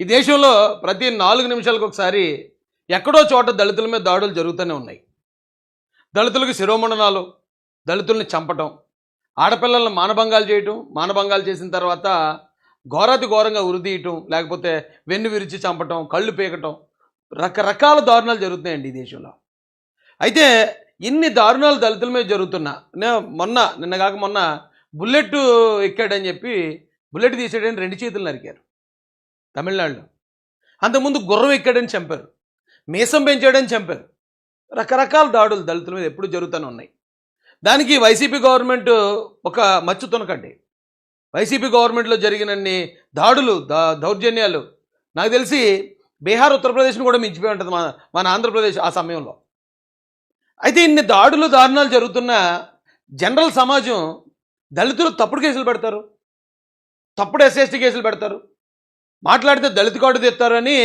ఈ దేశంలో ప్రతి నాలుగు నిమిషాలకు ఒకసారి ఎక్కడో చోట దళితుల మీద దాడులు జరుగుతూనే ఉన్నాయి. దళితులకు శిరోమండనాలు దళితుల్ని చంపటం ఆడపిల్లలను మానభంగాలు చేయటం మానభంగాలు చేసిన తర్వాత ఘోరాతి ఘోరంగా ఉరిదీయటం లేకపోతే వెన్ను విరిచి చంపటం కళ్ళు పీకటం రకరకాల దారుణాలు జరుగుతున్నాయండి ఈ దేశంలో. అయితే ఇన్ని దారుణాలు దళితుల మీద జరుగుతున్నా నేను మొన్న నిన్న కాక మొన్న బుల్లెట్ ఎక్కాడని చెప్పి బుల్లెట్ తీసాడని రెండు చేతులు నరికారు. తమిళనాడులో. అంతకుముందు గుర్రం ఎక్కాడని చంపారు. మీసం పెంచాడని చంపారు. రకరకాల దాడులు దళితుల మీద ఎప్పుడు జరుగుతూనే ఉన్నాయి. దానికి వైసీపీ గవర్నమెంట్ ఒక మచ్చు తునకండి. వైసీపీ గవర్నమెంట్లో జరిగినన్ని దాడులు దా దౌర్జన్యాలు నాకు తెలిసి బీహార్ ఉత్తరప్రదేశ్ను కూడా మించిపోయి ఉంటుంది మన మన ఆంధ్రప్రదేశ్ ఆ సమయంలో. అయితే ఇన్ని దాడులు దారుణాలు జరుగుతున్న జనరల్ సమాజం దళితులు తప్పుడు కేసులు పెడతారు. తప్పుడు ఎస్ఎస్టీ కేసులు పెడతారు. మాట్లాడితే దళిత కార్డు తెస్తారని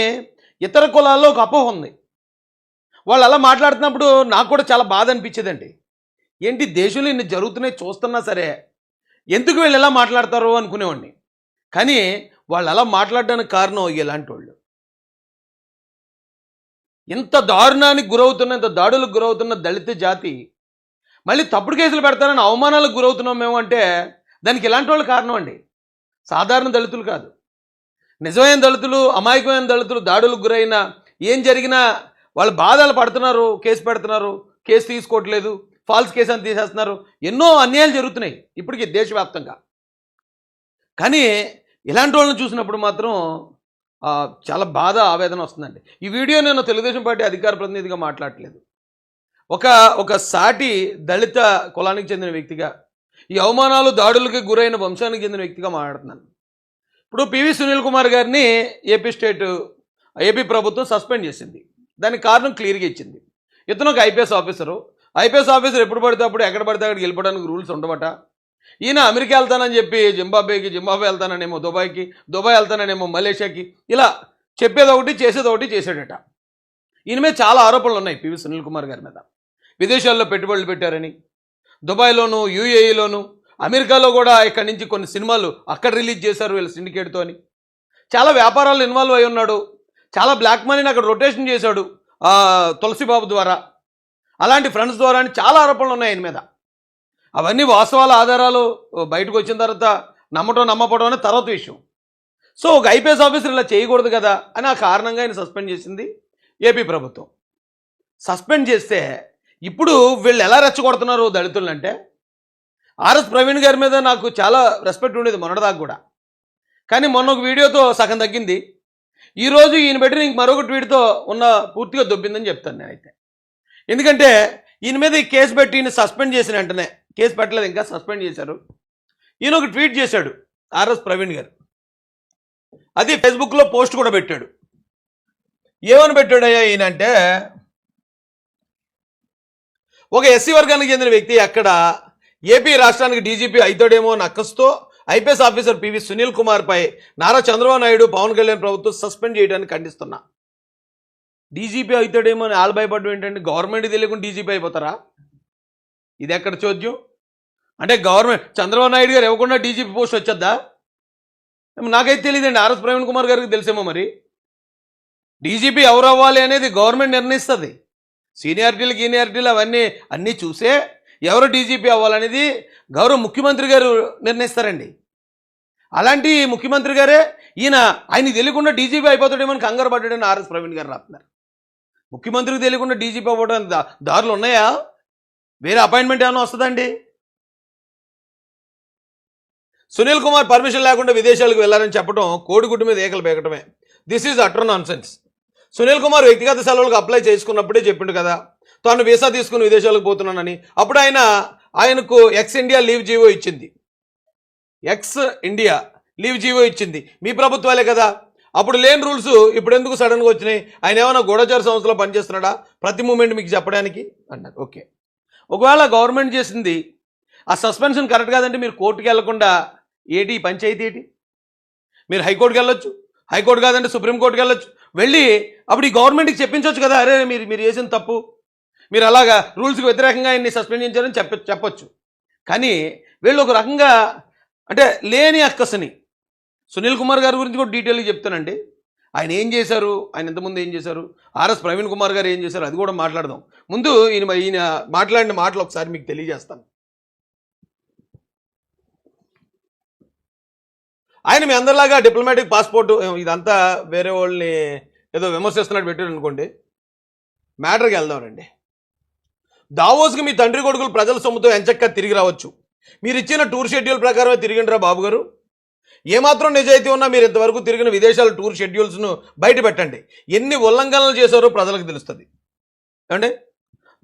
ఇతర కులాల్లో ఒక అపోహ ఉంది. వాళ్ళు అలా మాట్లాడుతున్నప్పుడు నాకు కూడా చాలా బాధ అనిపించేదండి. ఏంటి దేశంలో ఇన్ని జరుగుతున్నాయి చూస్తున్నా సరే ఎందుకు వీళ్ళు ఎలా మాట్లాడతారు అనుకునేవాడిని. కానీ వాళ్ళు అలా మాట్లాడడానికి కారణం ఇలాంటి వాళ్ళు ఇంత దారుణానికి గురవుతున్న ఇంత దాడులకు గురవుతున్న దళిత జాతి మళ్ళీ తప్పుడు కేసులు పెడతారని అవమానాలకు గురవుతున్నాం మేము అంటే దానికి ఇలాంటి వాళ్ళు కారణం అండి. సాధారణ దళితులు కాదు. నిజమైన దళితులు అమాయకమైన దళితులు దాడులకు గురైన ఏం జరిగినా వాళ్ళు బాధలు పడుతున్నారు కేసు పెడుతున్నారు కేసు తీసుకోవట్లేదు ఫాల్స్ కేసు అని తీసేస్తున్నారు. ఎన్నో అన్యాయాలు జరుగుతున్నాయి ఇప్పటికీ దేశవ్యాప్తంగా. కానీ ఇలాంటి వాళ్ళని చూసినప్పుడు మాత్రం చాలా బాధ ఆవేదన వస్తుందండి. ఈ వీడియో నేను తెలుగుదేశం పార్టీ అధికార ప్రతినిధిగా మాట్లాడట్లేదు. ఒక ఒక సాటి దళిత కులానికి చెందిన వ్యక్తిగా ఈ అవమానాలు దాడులకి గురైన వంశానికి చెందిన వ్యక్తిగా మాట్లాడుతున్నాను. ఇప్పుడు పివి సునీల్ కుమార్ గారిని ఏపీ స్టేట్ ఏపీ ప్రభుత్వం సస్పెండ్ చేసింది. దానికి కారణం క్లియర్గా ఇచ్చింది. ఇతను ఒక ఐపీఎస్ ఆఫీసరు. ఐపీఎస్ ఆఫీసర్ ఎప్పుడు పడితే అప్పుడు ఎక్కడ పడితే అక్కడికి వెళ్ళిపోవడానికి రూల్స్ ఉండవట. ఈయన అమెరికా వెళ్తానని చెప్పి జింబాబేకి జింబాబే వెళ్తాననేమో దుబాయ్కి దుబాయ్ వెళ్తాననేమో మలేషియాకి ఇలా చెప్పేది ఒకటి చేసేది ఒకటి చేసాడట ఈయన మీద చాలా ఆరోపణలు ఉన్నాయి పివి సునీల్ కుమార్ గారి మీద. విదేశాల్లో పెట్టుబడులు పెట్టారని దుబాయ్లోను యూఏఈలోను అమెరికాలో కూడా ఇక్కడి నుంచి కొన్ని సినిమాలు అక్కడ రిలీజ్ చేశారు వీళ్ళ సిండికేట్తో అని. చాలా వ్యాపారాలు ఇన్వాల్వ్ అయి ఉన్నాడు. చాలా బ్లాక్ మనీని అక్కడ రొటేషన్ చేశాడు తులసిబాబు ద్వారా. అలాంటి ఫ్రెండ్స్ ద్వారా అని చాలా ఆరోపణలు ఉన్నాయి ఆయన మీద. అవన్నీ వాస్తవాల ఆధారాలు బయటకు వచ్చిన తర్వాత నమ్మటం నమ్మపడం అనే తర్వాత విషయం. సో ఒక ఐపీఎస్ ఆఫీసర్ ఇలా చేయకూడదు కదా అని ఆ కారణంగా ఆయన సస్పెండ్ చేసింది ఏపీ ప్రభుత్వం. సస్పెండ్ చేస్తే ఇప్పుడు వీళ్ళు ఎలా రెచ్చగొడుతున్నారు దళితులు అంటే ఆర్ఎస్ ప్రవీణ్ గారి మీద నాకు చాలా రెస్పెక్ట్ ఉండేది మొన్నటిదాకా కూడా. కానీ మొన్న ఒక వీడియోతో సగం తగ్గింది. ఈరోజు ఈయన పెట్టిన ఇంక మరొక ట్వీట్తో ఉన్న పూర్తిగా దొబ్బిందని చెప్తాను నేనైతే. ఎందుకంటే ఈయన మీద ఈ కేసు పెట్టి ఈయన సస్పెండ్ చేసిన వెంటనే కేసు పెట్టలేదు ఇంకా సస్పెండ్ చేశారు. ఈయన ఒక ట్వీట్ చేశాడు ఆర్ఎస్ ప్రవీణ్ గారు. అది ఫేస్బుక్లో పోస్ట్ కూడా పెట్టాడు. ఏమని పెట్టాడయ్యా ఈయన అంటే ఒక ఎస్సీ వర్గానికి చెందిన వ్యక్తి అక్కడ ఏపీ రాష్ట్రానికి డీజీపీ అవుతాడేమో నక్కస్తో. IPS officer PV Sunil Kumar పై నారా చంద్రబాబు నాయుడు పవన్ కళ్యాణ్ ప్రభుత్వం సస్పెండ్ చేయడానికి ఖండిస్తున్నా. డీజీపీ అవుతాడేమో అని ఆలు భయపడడం ఏంటంటే గవర్నమెంట్ తెలియకుండా డీజీపీ అయిపోతారా? ఇది ఎక్కడ చోద్యం? అంటే గవర్నమెంట్ చంద్రబాబు నాయుడు గారు ఇవ్వకుండా డీజీపీ పోస్ట్ వచ్చేద్దా? నాకైతే తెలియదండి. ఆర్ఎస్ ప్రవీణ్ కుమార్ గారికి తెలిసేమో మరి. డీజీపీ ఎవరు అవ్వాలి అనేది గవర్నమెంట్ నిర్ణయిస్తుంది. సీనియారిటీలు గీనియారిటీలు అవన్నీ అన్నీ చూసే ఎవరు డీజీపీ అవ్వాలనేది గౌరవ ముఖ్యమంత్రి గారు నిర్ణయిస్తారండి. అలాంటి ముఖ్యమంత్రి గారే ఈయన ఆయనకి తెలియకుండా డీజీపీ అయిపోతాడేమో అని కంగారు పడ్డాడని ఆర్ఎస్ ప్రవీణ్ గారు రాస్తున్నారు. ముఖ్యమంత్రికి తెలియకుండా డీజీపీ అవ్వడానికి దారులు ఉన్నాయా? వేరే అపాయింట్మెంట్ ఏమైనా వస్తుందండి సునీల్ కుమార్ పర్మిషన్ లేకుండా విదేశాలకు వెళ్ళారని చెప్పడం కోడిగుడ్డు మీద ఏకలు పేకటమే. This is utter nonsense. Sunil Kumar వ్యక్తిగత సెలవులకు అప్లై చేసుకున్నప్పుడే చెప్పిండు కదా తాను వీసా తీసుకుని విదేశాలకు పోతున్నానని. అప్పుడు ఆయన ఆయనకు ఎక్స్ ఇండియా లీవ్ జీవో ఇచ్చింది. ఎక్స్ ఇండియా లీవ్ జీవో ఇచ్చింది. మీ ప్రభుత్వాలే కదా. అప్పుడు లేని రూల్స్ ఇప్పుడు ఎందుకు సడన్గా వచ్చినాయి? ఆయన ఏమైనా గూఢచార సంస్థలో పనిచేస్తున్నాడా? ప్రతి మూమెంట్ మీకు చెప్పడానికి అన్నారు. ఓకే. ఒకవేళ గవర్నమెంట్ చేసింది ఆ సస్పెన్షన్ కరెక్ట్ కాదంటే మీరు కోర్టుకి వెళ్ళకుండా ఏటి? పంచాయతీ ఏటి? మీరు హైకోర్టుకి వెళ్ళొచ్చు. హైకోర్టు కాదంటే సుప్రీంకోర్టుకి వెళ్ళొచ్చు. వెళ్ళి అప్పుడు ఈ గవర్నమెంట్కి చెప్పించవచ్చు కదా. అరే మీరు మీరు చేసిన తప్పు. మీరు అలాగా రూల్స్కి వ్యతిరేకంగా ఆయన్ని సస్పెండ్ చేయించారని చెప్ప చెప్పొచ్చు. కానీ వీళ్ళు ఒక రకంగా అంటే లేని అక్కసని. సునీల్ కుమార్ గారి గురించి కూడా డీటెయిల్గా చెప్తానండి. ఆయన ఏం చేశారు? ఆయన ఇంతకుముందు ఏం చేశారు? ఆర్ఎస్ ప్రవీణ్ కుమార్ గారు ఏం చేశారు? అది కూడా మాట్లాడదాం. ముందు ఈయన ఈయన మాట్లాడిన మాటలు ఒకసారి మీకు తెలియజేస్తాను. ఆయన మీ అందరిలాగా డిప్లొమాటిక్ పాస్పోర్ట్ ఇదంతా వేరే వాళ్ళని ఏదో విమర్శిస్తున్నట్టు పెట్టారు అనుకోండి మ్యాటర్కి వెళ్దాం రండి. దావోస్కి మీ తండ్రి కొడుకులు ప్రజల సొమ్ముతో ఎంచక్క తిరిగి రావచ్చు. మీరు ఇచ్చిన టూర్ షెడ్యూల్ ప్రకారమే తిరిగిండ్రా బాబు గారు ఏమాత్రం నిజాయితీ ఉన్నా మీరు ఇంతవరకు తిరిగిన విదేశాల టూర్ షెడ్యూల్స్ను బయట పెట్టండి. ఎన్ని ఉల్లంఘనలు చేశారో ప్రజలకు తెలుస్తుంది. ఏమండి?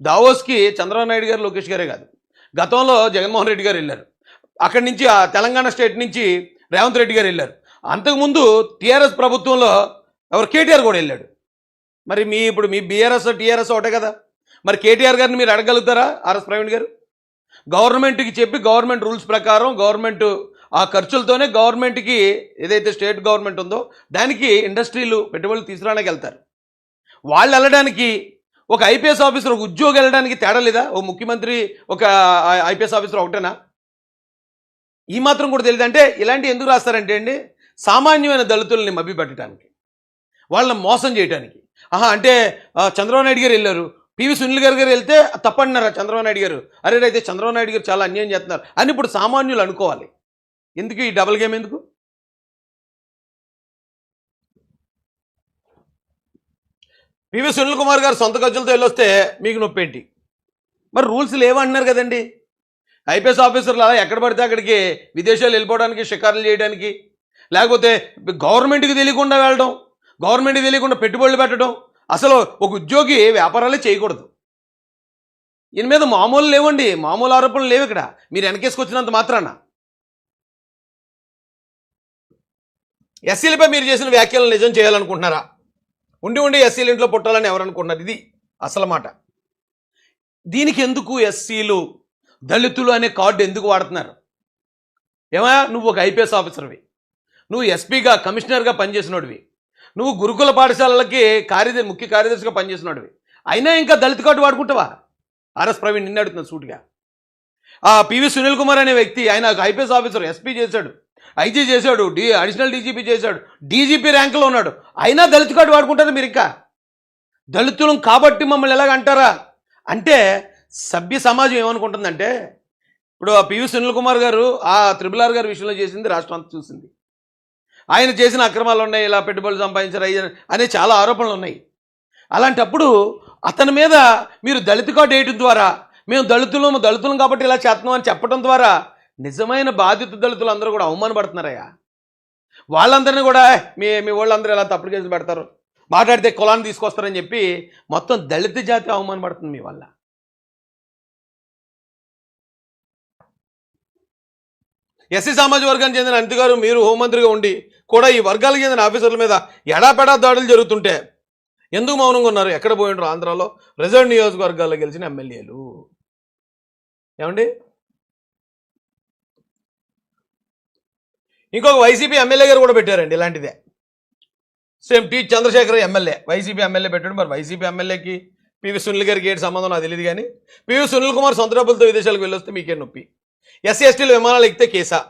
దావోస్కి చంద్రబాబు నాయుడు గారు లోకేష్ గారే కాదు. గతంలో జగన్మోహన్ రెడ్డి గారు వెళ్ళారు. అక్కడి నుంచి ఆ తెలంగాణ స్టేట్ నుంచి రేవంత్ రెడ్డి గారు వెళ్ళారు. అంతకుముందు టీఆర్ఎస్ ప్రభుత్వంలో ఎవరు కేటీఆర్ కూడా వెళ్ళాడు. మరి మీ ఇప్పుడు మీ బీఆర్ఎస్ టీఆర్ఎస్ ఒకటే కదా? మరి కేటీఆర్ గారిని మీరు అడగలుగుతారా ఆర్ఎస్ ప్రవీణ్ గారు? గవర్నమెంట్కి చెప్పి గవర్నమెంట్ రూల్స్ ప్రకారం గవర్నమెంట్ ఆ ఖర్చులతోనే గవర్నమెంట్కి ఏదైతే స్టేట్ గవర్నమెంట్ ఉందో దానికి ఇండస్ట్రీలు పెట్టుబడులు తీసుకురావడానికి వెళ్తారు. వాళ్ళు వెళ్ళడానికి ఒక ఐపీఎస్ ఆఫీసర్ ఒక ఉద్యోగి వెళ్ళడానికి తేడా లేదా? ఓ ముఖ్యమంత్రి ఒక ఐపీఎస్ ఆఫీసర్ ఒకటేనా? ఈ మాత్రం కూడా తెలియదు. అంటే ఇలాంటి ఎందుకు రాస్తారంటే అండి సామాన్యమైన దళితుల్ని మభ్యపెట్టడానికి వాళ్ళని మోసం చేయడానికి ఆహా అంటే చంద్రబాబు నాయుడు గారు వెళ్ళారు. పివి సునీల్ గారి గారు వెళ్తే తప్పంటున్నారా చంద్రబాబు నాయుడు గారు? అరే అయితే చంద్రబాబు నాయుడు గారు చాలా అన్యాయం చేస్తున్నారు. అని ఇప్పుడు సామాన్యులు అనుకోవాలి. ఎందుకు ఈ డబుల్ గేమ్ ఎందుకు? పివి సునీల్ కుమార్ గారు సొంత ఖర్చులతో వెళ్ళొస్తే మీకు నొప్పి ఏంటి? మరి రూల్స్ లేవంటున్నారు కదండి. ఐపీఎస్ ఆఫీసర్లు అలా ఎక్కడ పడితే అక్కడికి విదేశాలు వెళ్ళిపోవడానికి షికారులు చేయడానికి లేకపోతే గవర్నమెంట్కి తెలియకుండా వెళ్ళడం గవర్నమెంట్కి తెలియకుండా పెట్టుబడులు పెట్టడం అసలు ఒక ఉద్యోగి వ్యాపారాలే చేయకూడదు. ఈయన మీద మామూలు లేవండి. మామూలు ఆరోపణలు లేవు ఇక్కడ. మీరు వెనకేసుకొచ్చినంత మాత్రాన. ఎస్సీలపై మీరు చేసిన వ్యాఖ్యలను నిజం చేయాలనుకుంటున్నారా? ఉండి ఉండి ఎస్సీలు ఇంట్లో పుట్టాలని ఎవరనుకుంటున్నారు? ఇది అసలు మాట. దీనికి ఎందుకు ఎస్సీలు దళితులు అనే కార్డు ఎందుకు వాడుతున్నారు? ఏమయ్యా? నువ్వు ఒక ఐపీఎస్ ఆఫీసర్వి. నువ్వు ఎస్పీగా కమిషనర్గా పనిచేసినోడివి. నువ్వు గురుకుల పాఠశాలలకి కార్యదర్శి ముఖ్య కార్యదర్శిగా పనిచేసినోడివి అయినా ఇంకా దళిత కార్డు వాడుకుంటావా? ఆర్ఎస్ ప్రవీణ్ నిన్న అడుగుతున్నా సూటిగా. ఆ పివి సునీల్ కుమార్ అనే వ్యక్తి ఆయన ఐపీఎస్ ఆఫీసర్ ఎస్పీ చేశాడు. ఐజీ చేశాడు డి అడిషనల్ డీజీపీ చేశాడు. డీజీపీ ర్యాంకులో ఉన్నాడు. అయినా దళిత కార్డు వాడుకుంటారు మీరు ఇంకా? దళితులం కాబట్టి మమ్మల్ని ఎలాగ అంటారా? అంటే సభ్య సమాజం ఏమనుకుంటుందంటే ఇప్పుడు ఆ పివి సునీల్ కుమార్ గారు ఆ త్రిబులార్ గారు గారి విషయంలో చేసింది రాష్ట్రం అంతా చూసింది. ఆయన చేసిన అక్రమాలు ఉన్నాయి ఇలా పెట్టుబడులు సంపాదించారు అయ్యి అనే చాలా ఆరోపణలు ఉన్నాయి. అలాంటప్పుడు అతని మీద మీరు దళిత కార్డు వేయటం ద్వారా మేము దళితులు దళితులం కాబట్టి ఇలా చేస్తున్నాం అని చెప్పడం ద్వారా నిజమైన బాధిత దళితులు అందరూ కూడా అవమానపడుతున్నారయ్యా. వాళ్ళందరినీ కూడా మీ మీ వాళ్ళందరూ ఇలా తప్పుడు కేసులు పెడతారు? మాట్లాడితే కులాన్ని తీసుకొస్తారని చెప్పి మొత్తం దళిత జాతి అవమానపడుతుంది మీ వల్ల. ఎస్సీ సామాజిక వర్గానికి చెందిన అనిత గారు మీరు హోంమంత్రిగా ఉండి కూడా ఈ వర్గాలకు చెందిన ఆఫీసర్ల మీద ఎడాపెడా దాడులు జరుగుతుంటే ఎందుకు మౌనంగా ఉన్నారు? ఎక్కడ పోయిండ్రు ఆంధ్రాలో? రిజర్వ్ నియోజకవర్గాల్లో గెలిచిన ఎమ్మెల్యేలు. ఏమండి? ఇంకొక వైసీపీ ఎమ్మెల్యే గారు కూడా పెట్టారండి ఇలాంటిదే. Same T Chandrasekhar MLA. YCP MLA పెట్టాడు. మరి వైసీపీ ఎమ్మెల్యేకి పివి సునీల్ గారికి ఏంటి సంబంధం? నాకు తెలియదు కానీ పివి సునీల్ కుమార్ సొంత డబ్బులతో విదేశాలకు వెళ్ళొస్తే మీకే నొప్పి? ఎస్సీ ఎస్టీలు విమానాలు ఎక్కితే కేసా?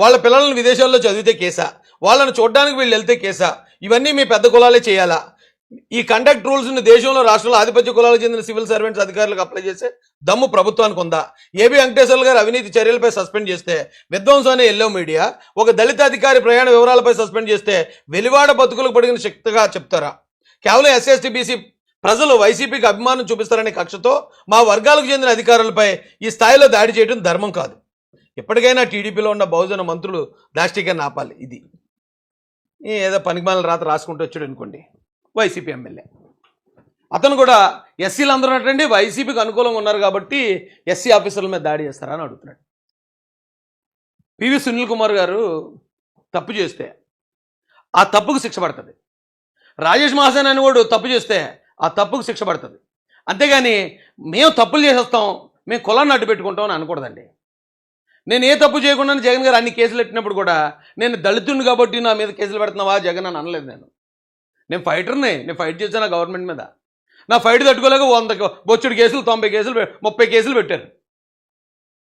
వాళ్ళ పిల్లలను విదేశాల్లో చదివితే కేసా? వాళ్ళని చూడడానికి వీళ్ళు వెళ్తే కేసా? ఇవన్నీ మీ పెద్ద కులాలే చేయాలా? ఈ కండక్ట్ రూల్స్ని దేశంలో రాష్ట్రంలో ఆధిపత్య కులాలకు చెందిన సివిల్ సర్వెంట్స్ అధికారులకు అప్లై చేసే దమ్ము ప్రభుత్వానికి ఉందా? ఏబి వెంకటేశ్వర్లు గారు అవినీతి చర్యలపై సస్పెండ్ చేస్తే విధ్వంసం అనే ఎల్లో మీడియా? ఒక దళిత అధికారి ప్రయాణ వివరాలపై సస్పెండ్ చేస్తే వెలివాడ బతుకులకు పడిన శక్తిగా చెప్తారా? కేవలం ఎస్ఎస్టీబీసీ ప్రజలు వైసీపీకి అభిమానం చూపిస్తారనే కక్షతో మా వర్గాలకు చెందిన అధికారులపై ఈ స్థాయిలో దాడి చేయడం ధర్మం కాదు. ఎప్పటికైనా టీడీపీలో ఉన్న బహుజన మంత్రులు దాష్టిగా ఆపాలి ఇది. ఏదో పనికిమాల రాత రాసుకుంటూ వచ్చాడు అనుకోండి వైసీపీ ఎమ్మెల్యే. అతను కూడా ఎస్సీలు అందరూ ఉన్నట్టండి వైసీపీకి అనుకూలంగా ఉన్నారు కాబట్టి ఎస్సీ ఆఫీసర్ల మీద దాడి చేస్తారా అని అడుగుతున్నాడు. పివి సునీల్ కుమార్ గారు తప్పు చేస్తే ఆ తప్పుకు శిక్ష పడుతుంది. రాజేష్ మహాసేన్ అని వాడు తప్పు చేస్తే ఆ తప్పుకు శిక్ష పడుతుంది. అంతేగాని మేము తప్పులు చేసేస్తాం మేము కులాన్ని అడ్డు పెట్టుకుంటాం అని అనకూడదండి. నేను ఏ తప్పు చేయకుండా జగన్ గారు అన్ని కేసులు పెట్టినప్పుడు కూడా నేను దళితుడిని కాబట్టి నా మీద కేసులు పెడుతున్నావా జగన్ అని అనలేదు నేను. నేను ఫైటర్ని నేను ఫైట్ చేశాను గవర్నమెంట్ మీద. నా ఫైట్ తట్టుకోలేక వంద బొచ్చుడు కేసులు తొంభై కేసులు ముప్పై కేసులు పెట్టారు.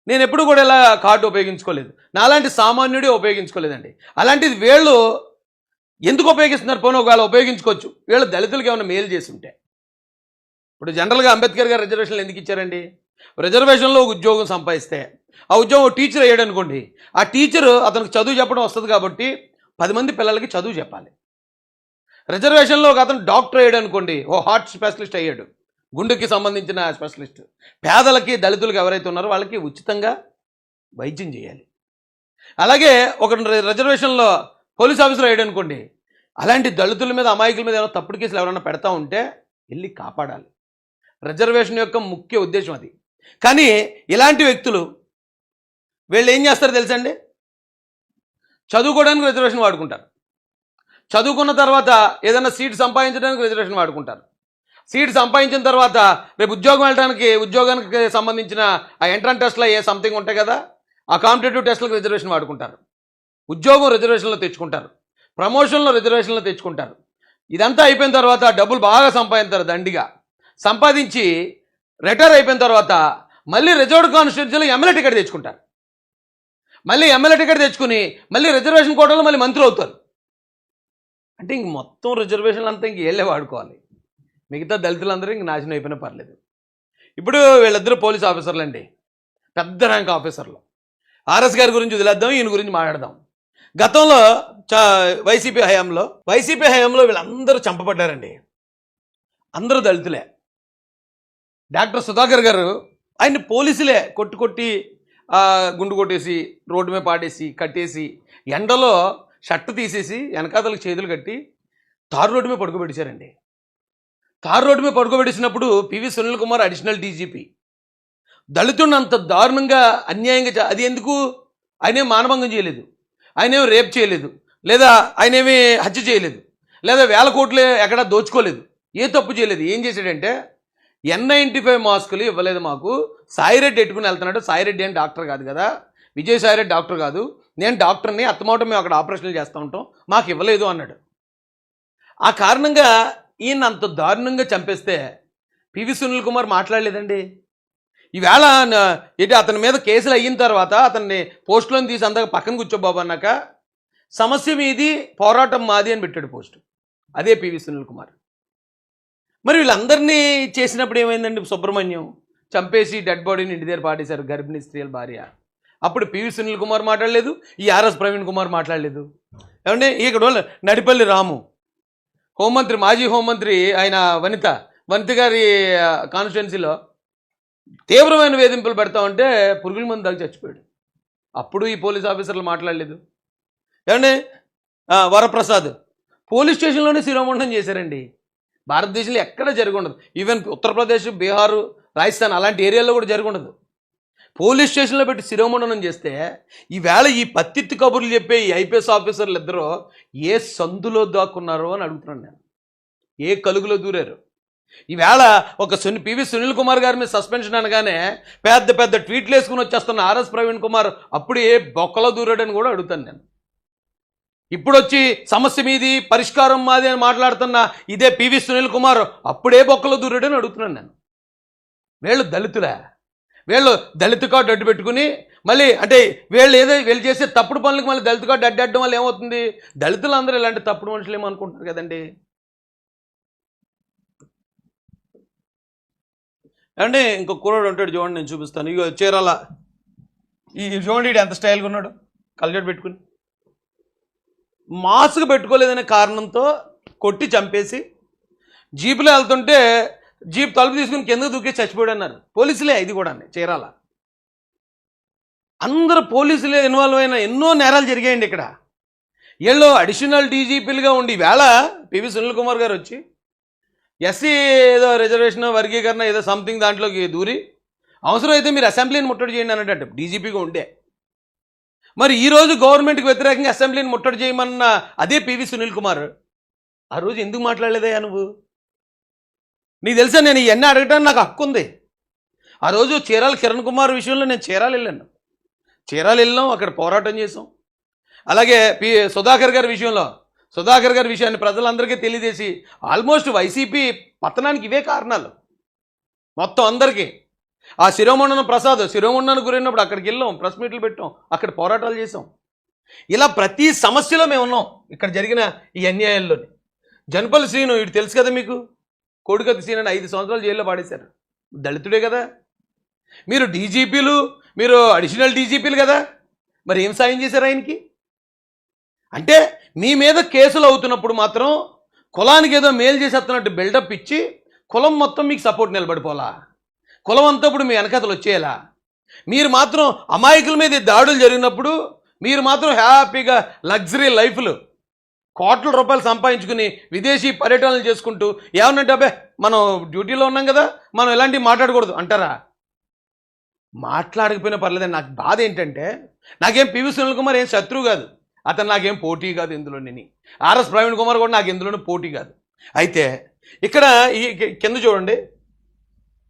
నేను ఎప్పుడు కూడా ఇలా కార్డు ఉపయోగించుకోలేదు. నాలాంటి సామాన్యుడే ఉపయోగించుకోలేదండి. అలాంటిది వీళ్ళు ఎందుకు ఉపయోగిస్తున్నారు? పోనీ ఒకవేళ ఉపయోగించుకోవచ్చు. వీళ్ళు దళితులకు ఏమైనా మేలు చేసి ఉంటే. ఇప్పుడు జనరల్గా అంబేద్కర్ గారు రిజర్వేషన్లు ఎందుకు ఇచ్చారండి? రిజర్వేషన్లో ఒక ఉద్యోగం సంపాదిస్తే ఆ ఉద్యోగం టీచర్ అయ్యాడు అనుకోండి ఆ టీచర్ అతనికి చదువు చెప్పడం వస్తుంది కాబట్టి పది మంది పిల్లలకి చదువు చెప్పాలి. రిజర్వేషన్లో ఒక అతను డాక్టర్ అయ్యాడు అనుకోండి ఓ హార్ట్ స్పెషలిస్ట్ అయ్యాడు గుండెకి సంబంధించిన స్పెషలిస్ట్ పేదలకి దళితులకు ఎవరైతే ఉన్నారో వాళ్ళకి ఉచితంగా వైద్యం చేయాలి. అలాగే ఒక రిజర్వేషన్లో పోలీస్ ఆఫీసర్ అయ్యాడు అనుకోండి అలాంటి దళితుల మీద అమాయకుల మీద ఏమైనా తప్పుడు కేసులు ఎవరైనా పెడతా ఉంటే వెళ్ళి కాపాడాలి. రిజర్వేషన్ యొక్క ముఖ్య ఉద్దేశం అది. కానీ ఇలాంటి వ్యక్తులు వీళ్ళు ఏం చేస్తారో తెలుసండి? చదువుకోవడానికి రిజర్వేషన్ వాడుకుంటారు. చదువుకున్న తర్వాత ఏదైనా సీట్ సంపాదించడానికి రిజర్వేషన్ వాడుకుంటారు. సీట్ సంపాదించిన తర్వాత రేపు ఉద్యోగం వెళ్ళడానికి ఉద్యోగానికి సంబంధించిన ఆ ఎంట్రన్ టెస్ట్లో ఏ సంథింగ్ ఉంటాయి కదా? ఆ కాంపిటేటివ్ టెస్ట్లకు రిజర్వేషన్ వాడుకుంటారు. ఉద్యోగం రిజర్వేషన్లో తెచ్చుకుంటారు. ప్రమోషన్లో రిజర్వేషన్లో తెచ్చుకుంటారు. ఇదంతా అయిపోయిన తర్వాత డబ్బులు బాగా సంపాదించారు దండిగా. సంపాదించి రిటైర్ అయిపోయిన తర్వాత మళ్ళీ రిజర్వ్డ్ కాన్స్టిట్యూన్సీలో ఎమ్మెల్యే టికెట్ తెచ్చుకుంటారు. మళ్ళీ ఎమ్మెల్యే టికెట్ తెచ్చుకుని మళ్ళీ రిజర్వేషన్ కోటలో మళ్ళీ మంత్రి అవుతారు. అంటే ఇంక మొత్తం రిజర్వేషన్లు అంతా ఇంక వెళ్ళే వాడుకోవాలి. మిగతా దళితులందరూ ఇంక నాశనం అయిపోయినా పర్లేదు. ఇప్పుడు వీళ్ళిద్దరు పోలీస్ ఆఫీసర్లు అండి. పెద్ద ర్యాంక్ ఆఫీసర్లు. ఆర్ఎస్ గారి గురించి వదిలేద్దాం ఈయన గురించి మాట్లాడదాం. గతంలో చ వైసీపీ హయాంలో వైసీపీ హయాంలో వీళ్ళందరూ చంపబడ్డారండి. అందరూ దళితులే. డాక్టర్ సుధాకర్ గారు ఆయన్ని పోలీసులే కొట్టి కొట్టి గుండు కొట్టేసి రోడ్డు మీద పాడేసి కట్టేసి ఎండలో షర్ట్ తీసేసి వెనకాతలకు చేతులు కట్టి తారు రోడ్డు మీద పడుకోబెట్టారండి తారు రోడ్డు మీద పడుకోబెట్టేసినప్పుడు PV Sunil Kumar additional DGP. దళితుడిని అంత దారుణంగా అన్యాయంగా అది ఎందుకు? ఆయనేం మానభంగం చేయలేదు. ఆయనేమి రేప్ చేయలేదు. లేదా ఆయనేమి హత్య చేయలేదు. లేదా వేల కోట్లు ఎక్కడ దోచుకోలేదు. ఏ తప్పు చేయలేదు. ఏం చేశాడంటే ఎన్ నైంటీ ఫైవ్ మాస్కులు ఇవ్వలేదు మాకు. సాయిరెడ్డి ఎట్టుకుని వెళ్తున్నాడు. సాయిరెడ్డి అని డాక్టర్ కాదు కదా. విజయ్ సాయిరెడ్డి డాక్టర్ కాదు. నేను డాక్టర్ని అత్తమాట మేము అక్కడ ఆపరేషన్లు చేస్తూ ఉంటాం. మాకు ఇవ్వలేదు అన్నాడు. ఆ కారణంగా ఈయన అంత దారుణంగా చంపేస్తే పివి సునీల్ కుమార్ మాట్లాడలేదండి. ఈవేళ ఏంటి అతని మీద కేసులు అయిన తర్వాత అతన్ని పోస్టులను తీసి అందాక పక్కన కూర్చోబాబు అన్నాక సమస్య మీది పోరాటం మాది అని పెట్టాడు పోస్టు. అదే పివి సునీల్ కుమార్. మరి వీళ్ళందరినీ చేసినప్పుడు ఏమైందండి సుబ్రహ్మణ్యం? చంపేసి డెడ్ బాడీని ఇంటి దగ్గర పాటేశారు గర్భిణీ స్త్రీల భార్య. అప్పుడు పివి సునీల్ కుమార్ మాట్లాడలేదు ఈ ఆర్ఎస్ ప్రవీణ్ కుమార్ మాట్లాడలేదు. ఏమంటే ఇక్కడ నడిపల్లి రాము. హోంమంత్రి మాజీ హోంమంత్రి ఆయన వనిత వనిత గారి కాన్స్టిట్యున్సీలో తీవ్రమైన వేధింపులు పెడతా ఉంటే పురుగుల మందు దాకా చచ్చిపోయాడు. అప్పుడు ఈ పోలీస్ ఆఫీసర్లు మాట్లాడలేదు. ఏమండి? వరప్రసాద్ పోలీస్ స్టేషన్లోనే శిరోమండనం చేశారండి. భారతదేశంలో ఎక్కడ జరిగి ఈవెన్ ఉత్తరప్రదేశ్ బీహారు రాజస్థాన్ అలాంటి ఏరియాలో కూడా జరిగి పోలీస్ స్టేషన్లో పెట్టి శిరోమండనం చేస్తే ఈవేళ ఈ పత్తిత్తి కబుర్లు చెప్పే ఈ ఐపీఎస్ ఆఫీసర్లు ఇద్దరు ఏ సందులో దాక్కున్నారో అని అడుగుతున్నాను నేను. ఏ కలుగులో దూరారు. ఈవేళ ఒక సుని పివి సునీల్ కుమార్ గారి మీద సస్పెన్షన్ అనగానే పెద్ద పెద్ద ట్వీట్లు వేసుకుని వచ్చేస్తున్న ఆర్ఎస్ ప్రవీణ్ కుమార్ అప్పుడు ఏ బొక్కలో దూరాడని కూడా అడుగుతాను నేను. ఇప్పుడు వచ్చి సమస్య మీది పరిష్కారం మాది అని మాట్లాడుతున్న ఇదే పివి సునీల్ కుమార్ అప్పుడే బొక్కలో దూరడని అడుగుతున్నాను నేను. వీళ్ళు దళితులే. వీళ్ళు దళిత కార్డు అడ్డు పెట్టుకుని మళ్ళీ అంటే వీళ్ళు ఏదో వీళ్ళు చేసే తప్పుడు పనులకు మళ్ళీ దళిత కార్డు అడ్డు వల్ల ఏమవుతుంది? దళితులందరూ ఇలాంటి తప్పుడు మనుషులు ఏమనుకుంటున్నారు కదండి? అంటే ఇంకో కుర్రాడు ఉంటాడు చూడండి నేను చూపిస్తాను. ఇగో చీరాల ఈ చూడండి ఎంత స్టైల్గా ఉన్నాడు. కళ్ళజోడు పెట్టుకుని. మాస్క్ పెట్టుకోలేదనే కారణంతో కొట్టి చంపేసి జీపులో వెళ్తుంటే జీప్ తలుపు తీసుకుని కిందకు దూకే చచ్చిపోయాడన్నారు. పోలీసులే ఇది కూడా చీరాల. అందరూ పోలీసులే ఇన్వాల్వ్ అయిన ఎన్నో నేరాలు జరిగాయండి ఇక్కడ. వీళ్ళు అడిషనల్ డీజీపీలుగా ఉండి వేళ పివి సునీల్ కుమార్ గారు వచ్చి ఎస్సీ ఏదో రిజర్వేషన్ వర్గీకరణ ఏదో సంథింగ్ దాంట్లోకి దూరి అవసరం అయితే మీరు అసెంబ్లీని ముట్టడి చేయండి అన్నట్టు డీజీపీగా ఉండే. మరి ఈరోజు గవర్నమెంట్కి వ్యతిరేకంగా అసెంబ్లీని ముట్టడి చేయమన్న అదే పివి సునీల్ కుమార్. ఆ రోజు ఎందుకు మాట్లాడలేదయ్యా నువ్వు? నీకు తెలుసా నేను ఇవన్నీ అడగటానికి నాకు హక్కు ఉంది? ఆ రోజు చీరాల కిరణ్ కుమార్ విషయంలో నేను చీరాలు వెళ్ళాను. చీరాలు వెళ్ళాం అక్కడ పోరాటం చేసాం అలాగే పి సుధాకర్ గారి విషయంలో సుధాకర్ గారి విషయాన్ని ప్రజలందరికీ తెలియజేసి ఆల్మోస్ట్ వైసీపీ పతనానికి ఇవే కారణాలు. మొత్తం అందరికీ. ఆ శిరోమండనం ప్రసాద్ శిరోమండనానికి గురైనప్పుడు అక్కడికి వెళ్ళాం ప్రెస్ మీట్లు పెట్టాం అక్కడ పోరాటాలు చేసాం ఇలా ప్రతి సమస్యలో మేము ఉన్నాం ఇక్కడ జరిగిన ఈ అన్యాయాల్లోని. జనపల్లి శ్రీను ఇటు తెలుసు కదా మీకు? కోడికత్తి శ్రీను అని ఐదు సంవత్సరాలు జైల్లో పాడేశారు. దళితుడే కదా. మీరు డీజీపీలు మీరు అడిషనల్ డీజీపీలు కదా. మరి ఏం సాయం చేశారు ఆయనకి? అంటే మీ మీద కేసులు అవుతున్నప్పుడు మాత్రం కులానికి ఏదో మేలు చేసేస్తున్నట్టు బిల్డప్ ఇచ్చి కులం మొత్తం మీకు సపోర్ట్ నిలబడిపోలా కులం అంతా ఇప్పుడు మీ వెనకతలు వచ్చేలా? మీరు మాత్రం అమాయకుల మీద దాడులు జరిగినప్పుడు మీరు మాత్రం హ్యాపీగా లగ్జరీ లైఫ్లు. కోట్ల రూపాయలు సంపాదించుకుని విదేశీ పర్యటనలు చేసుకుంటూ ఏమన్నట్టు అబ్బే మనం డ్యూటీలో ఉన్నాం కదా మనం ఇలాంటివి మాట్లాడకూడదు అంటారా? మాట్లాడకపోయినా పర్లేదండి. నాకు బాధ ఏంటంటే నాకేం పివి సునీల్ కుమార్ ఏం శత్రువు కాదు. అతను నాకేం పోటీ కాదు ఇందులో నేను ఆర్ఎస్ ప్రవీణ్ కుమార్ కూడా నాకు ఇందులోనే పోటీ కాదు. అయితే ఇక్కడ ఈ కింద చూడండి.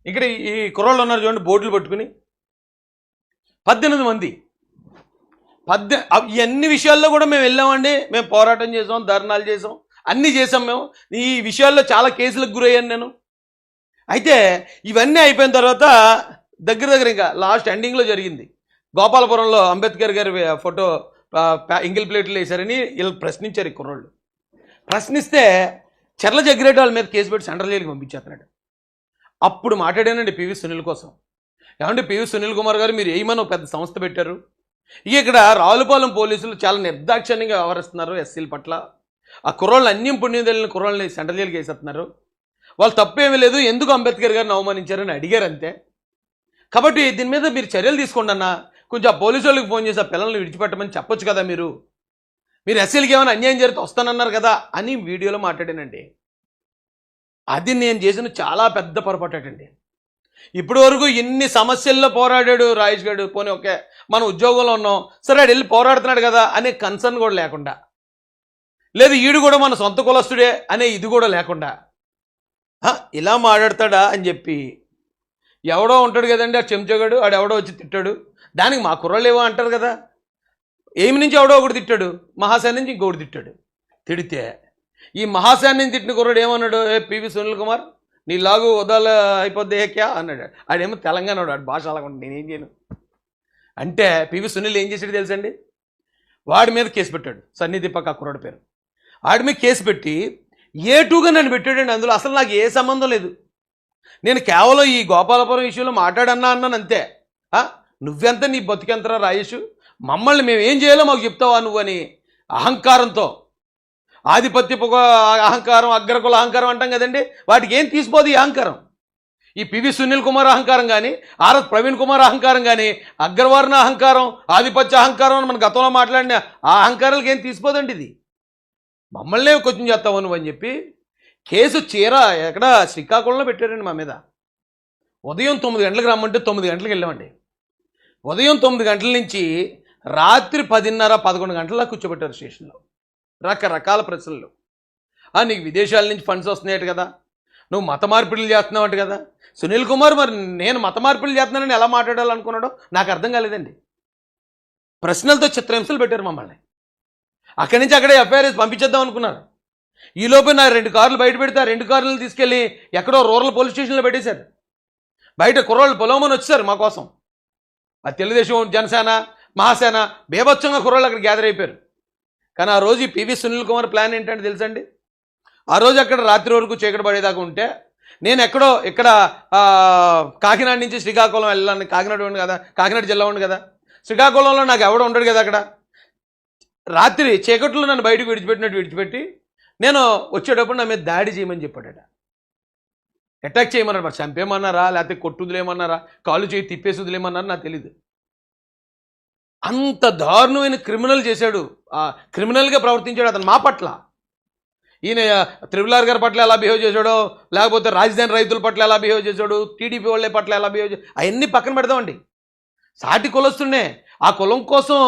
ఇక్కడ ఈ- కుర్రాళ్ళు ఉన్నారు చూడండి బోర్డులు పట్టుకుని. పద్దెనిమిది మంది. పద్దె ఇవన్నీ అన్ని విషయాల్లో కూడా మేము వెళ్ళామండి. మేము పోరాటం చేసాం ధర్నాలు చేసాం అన్నీ చేసాం మేము. ఈ విషయాల్లో చాలా కేసులకు గురయ్యాను నేను. అయితే ఇవన్నీ అయిపోయిన తర్వాత దగ్గర దగ్గర ఇంకా లాస్ట్ ఎండింగ్లో జరిగింది. గోపాలపురంలో అంబేద్కర్ గారి ఫోటో ఇంగిల్ ప్లేట్లు వేశారని వీళ్ళు ప్రశ్నించారు ఈ కుర్రోళ్ళు. ప్రశ్నిస్తే చెర్ల జగ్గిరెడ్డి వాళ్ళ మీద కేసు పెట్టి సెంట్రల్ జైలుకి పంపించేస్తున్నాడు. అప్పుడు మాట్లాడానండి పివి సునీల్ కోసం. ఏమంటే పివి సునీల్ కుమార్ గారు మీరు ఏమని ఒక పెద్ద సంస్థ పెట్టారు? ఇక ఇక్కడ రావులపాలెం పోలీసులు చాలా నిర్దాక్షిణ్యంగా వ్యవహరిస్తున్నారు ఎస్సీల పట్ల. ఆ కుర్రోళ్ళు అన్యం పుణ్యం తెలియని కుర్రోళ్ళని సెంట్రల్ జైలుకి వేసేస్తున్నారు. వాళ్ళు తప్పేమీ లేదు ఎందుకు అంబేద్కర్ గారిని అవమానించారని అడిగారు అంతే. కాబట్టి దీని మీద మీరు చర్యలు తీసుకోండి అన్న. కొంచెం ఆ పోలీసు వాళ్ళకి ఫోన్ చేసి ఆ పిల్లల్ని విడిచిపెట్టమని చెప్పొచ్చు కదా మీరు. మీరు ఎస్సీలకి ఏమైనా అన్యాయం జరిగితే వస్తానన్నారు కదా అని వీడియోలో మాట్లాడానండి. అది నేను చేసిన చాలా పెద్ద పొరపాటండి ఇప్పటి వరకు ఎన్ని సమస్యల్లో పోరాడాడు రాజేష్ గారు. పోనీ ఓకే మన ఉద్యోగంలో ఉన్నాం. సరే ఆడు వెళ్ళి పోరాడుతున్నాడు కదా అనే కన్సర్న్ కూడా లేకుండా. లేదు ఈడు కూడా మన సొంత కులస్తుడే అనే ఇది కూడా లేకుండా. ఇలా మాట్లాడతాడా అని చెప్పి. ఎవడో ఉంటాడు కదండి ఆ చెంచగాడు ఆడు ఎవడో వచ్చి తిట్టాడు. దానికి మా కుర్రలేవో అంటారు కదా. ఏమి నుంచి ఎవడో ఒకటి తిట్టాడు. మహాశయ నుంచి ఇంకొకటి తిట్టాడు. తిడితే ఈ మహాశాన్ తిట్టిన కుర్రాడు ఏమన్నాడు? ఏ పివి సునీల్ కుమార్ నీ లాగు వదాల అయిపోద్ది ఏ అన్నాడు. ఆడేమో తెలంగాణ వాడు ఆడు భాష అలాగ నేనేం చేయను. అంటే పివి సునీల్ ఏం చేశాడు తెలుసండి? వాడి మీద కేసు పెట్టాడు సన్నీ దీపక్ ఆ పేరు. వాడి మీద కేసు పెట్టి ఏ టూగా నన్ను పెట్టాడండి అందులో? అసలు నాకు ఏ సంబంధం లేదు. నేను కేవలం ఈ గోపాలపురం విషయంలో మాట్లాడన్నా అన్నాను అంతే. నువ్వెంత నీ బతికెంతరా రాయేషు మమ్మల్ని మేము ఏం చేయాలో మాకు చెప్తావా నువ్వు అని అహంకారంతో ఆధిపత్య అహంకారం అగ్రకుల అహంకారం అంటాం కదండి. వాటికి ఏం తీసిపోదు ఈ అహంకారం? ఈ పివి సునీల్ కుమార్ అహంకారం కానీ ఆర్ఎస్ ప్రవీణ్ కుమార్ అహంకారం కానీ అగ్రవర్ణ అహంకారం ఆధిపత్య అహంకారం అని మన గతంలో మాట్లాడిన ఆ అహంకారాలకు ఏం తీసిపోదండి ఇది? మమ్మల్నే కొంచెం చేస్తావు నువ్వు అని చెప్పి కేసు చీర ఎక్కడ శ్రీకాకుళంలో పెట్టారండి మా మీద. ఉదయం తొమ్మిది గంటలకు రమ్మంటే తొమ్మిది గంటలకు వెళ్ళామండి. ఉదయం తొమ్మిది గంటల నుంచి రాత్రి పదిన్నర పదకొండు గంటల కూర్చోబెట్టారు స్టేషన్లో. రకరకాల ప్రశ్నలు. "ఆ, నీకు విదేశాల నుంచి ఫండ్స్ వస్తున్నాయట కదా. నువ్వు మత మార్పిడులు చేస్తున్నావు కదా. సునీల్ కుమార్ మరి నేను మత మార్పిడులు చేస్తున్నానని ఎలా మాట్లాడాలనుకున్నాడో నాకు అర్థం కాలేదండి. ప్రశ్నలతో చిత్రహింసలు పెట్టారు మమ్మల్ని. అక్కడి నుంచి అక్కడే ఎఫ్ఐఆర్ఎస్ పంపించేద్దాం అనుకున్నారు. ఈ నా రెండు కార్లు బయట పెడితే ఆ రెండు కార్లను తీసుకెళ్ళి ఎక్కడో రూరల్ పోలీస్ స్టేషన్లో పెట్టేశారు. బయట కుర్రోళ్ళు పొలమని వచ్చారు మా కోసం. ఆ తెలుగుదేశం జనసేన మహాసేన బేభత్సంగా కుర్రాళ్ళు అక్కడ గ్యాదర్ అయిపోయారు. కానీ ఆ రోజు పివి సునీల్ కుమార్ ప్లాన్ ఏంటంటే తెలుసండి? ఆ రోజు అక్కడ రాత్రి వరకు చీకటి పడేదాకా ఉంటే నేను ఎక్కడో ఇక్కడ కాకినాడ నుంచి శ్రీకాకుళం వెళ్ళాలని కాకినాడ ఉంది కదా కాకినాడ జిల్లా ఉంది కదా శ్రీకాకుళంలో నాకు ఎవడో ఉండడు కదా అక్కడ. రాత్రి చీకట్లో నన్ను బయటకు విడిచిపెట్టినట్టు విడిచిపెట్టి నేను వచ్చేటప్పుడు నా మీద దాడి చేయమని చెప్పాడట. అటాక్ చేయమన్నారు మరి చంపేమన్నారా లేకపోతే కొట్టుదిలేమన్నారా కాలు చేయి తిప్పేసి వదిలేమన్నారా నాకు తెలియదు అంత దారుణమైన క్రిమినల్ చేశాడు. ఆ క్రిమినల్గా ప్రవర్తించాడు అతను మా పట్ల. ఈయన త్రిపులార్ గారి పట్ల ఎలా బిహేవ్ చేశాడో లేకపోతే రాజధాని రైతుల పట్ల ఎలా బిహేవ్ చేశాడు టీడీపీ వాళ్ళ పట్ల ఎలా బిహేవ్ చేశాడు అవన్నీ పక్కన పెడదామండి. సాటి కులస్తుండే ఆ కులం కోసం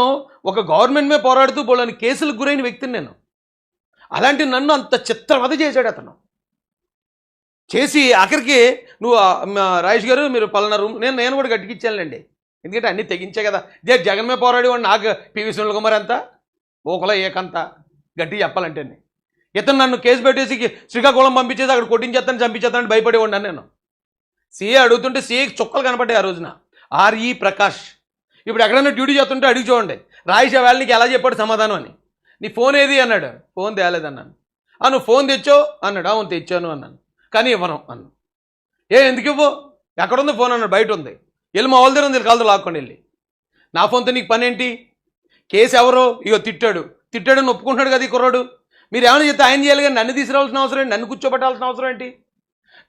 ఒక గవర్నమెంట్ మీద పోరాడుతూ బోళ్ళని కేసులకు గురైన వ్యక్తిని నేను. అలాంటి నన్ను అంత చిత్రవద చేశాడు అతను. చేసి ఆఖరికి నువ్వు రాజేష్ గారు మీరు పలానా రూమ్ నేను నేను కూడా గట్టికిచ్చానులేండి. ఎందుకంటే అన్నీ తెగించే కదా. ఇదే జగన్ మీద పోరాడి వాడు నాకు పివి సునీల్ కుమార్ ఎంత? ఓకల ఏకంత. గట్టి చెప్పాలంటే ఇతను నన్ను కేసు పెట్టేసి శ్రీకాకుళం పంపించేసి అక్కడ కొట్టించేస్తాను చంపించేస్తాను భయపడేవాడిని నేను. సీఏ అడుగుతుంటే సీఏకి చుక్కలు కనపడ్డాయి ఆ రోజున. ఆర్ఈ ప్రకాష్. ఇప్పుడు ఎక్కడైనా డ్యూటీ చేస్తుంటే అడిగి చూడండి. రాయశావాలని నీకు ఎలా చెప్పాడు సమాధానం అని. నీ ఫోన్ ఏది అన్నాడు. ఫోన్ తేలేదన్నాను ఆ నువ్వు ఫోన్ తెచ్చో అన్నాడు. అవును తెచ్చాను అన్నాను. కానీ ఇవ్వను అన్నాను. ఏ ఎందుకు ఇవ్వు? ఎక్కడుంది ఫోన్ అన్నాడు. బయట ఉంది. వెళ్ళి మా వాళ్ళ దగ్గర ఉంది కాదు లాక్కొని వెళ్ళి. నా ఫోన్తో నీకు పని ఏంటి కేసు ఎవరో? ఇగో తిట్టాడు. తిట్టాడని ఒప్పుకుంటున్నాడు కదా ఈ కుర్రాడు? మీరు ఏమైనా చెప్తే ఆయన చేయాలి కానీ నన్ను తీసుకురావాల్సిన అవసరం ఏంటి? నన్ను కూర్చోబెట్టాల్సిన అవసరం ఏంటి?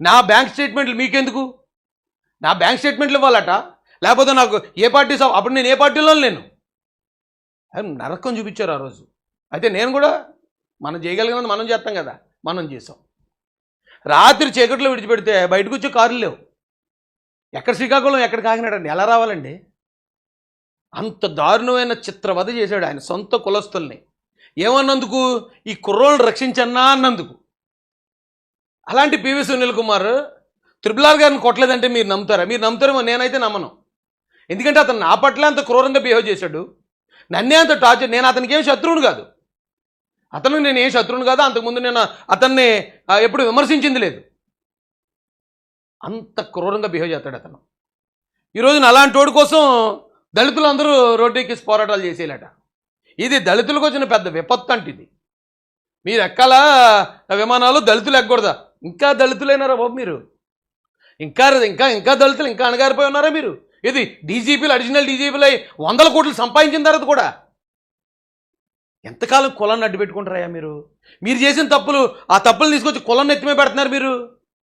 నా బ్యాంక్ స్టేట్మెంట్లు మీకెందుకు? నా బ్యాంక్ స్టేట్మెంట్లు ఇవ్వాలట. లేకపోతే నాకు ఏ పార్టీ అప్పుడు నేను ఏ పార్టీలో లేను. నరకం చూపించారు ఆ రోజు. అయితే నేను కూడా మనం చేయగలిగినది మనం చేస్తాం కదా. మనం చేసాం. రాత్రి చీకట్లో విడిచిపెడితే బయటకు వచ్చే కార్లు లేవు. ఎక్కడ శ్రీకాకుళం ఎక్కడ కాకినాడ అండి? ఎలా రావాలండి? అంత దారుణమైన చిత్రవధ చేశాడు ఆయన సొంత కులస్తుల్ని. ఏమన్నందుకు? ఈ కుర్రోళ్ళు రక్షించన్నా అన్నందుకు. అలాంటి పివి సునీల్ కుమార్ త్రిపుల్ గారిని కొట్టలేదంటే మీరు నమ్ముతారా? మీరు నమ్ముతారేమో నేనైతే నమ్మను. ఎందుకంటే అతను నా పట్ల అంత క్రూరంగా బిహేవ్ చేశాడు. నన్నే అంత టార్చర్ నేను అతనికి ఏం శత్రువుని కాదు. అతను నేను ఏం శత్రువును కాదు అంతకుముందు నేను అతన్ని ఎప్పుడు విమర్శించింది లేదు. అంత క్రూరంగా బిహేవ్ చేస్తాడు అతను. ఈరోజు అలాంటి వాడి కోసం దళితులు అందరూ రోడ్డుకి పోరాటాలు చేసేయాలట. ఇది దళితులకు వచ్చిన పెద్ద విపత్తు అంటే ఇది మీరు ఎక్కాల విమానాలు దళితులు ఎక్కకూడదా? ఇంకా దళితులైనారా బాబు మీరు? ఇంకా ఇంకా ఇంకా దళితులు ఇంకా అణగారిపోయి ఉన్నారా మీరు? ఇది డీజీపీలు అడిషనల్ డీజీపీలు అయి వందల కోట్లు సంపాదించిన తర్వాత కూడా. ఎంతకాలం కులాన్ని అడ్డు పెట్టుకుంటారయ్యా మీరు? మీరు చేసిన తప్పులు ఆ తప్పులు తీసుకొచ్చి కులాన్ని ఎత్తిమే పెడుతున్నారు మీరు?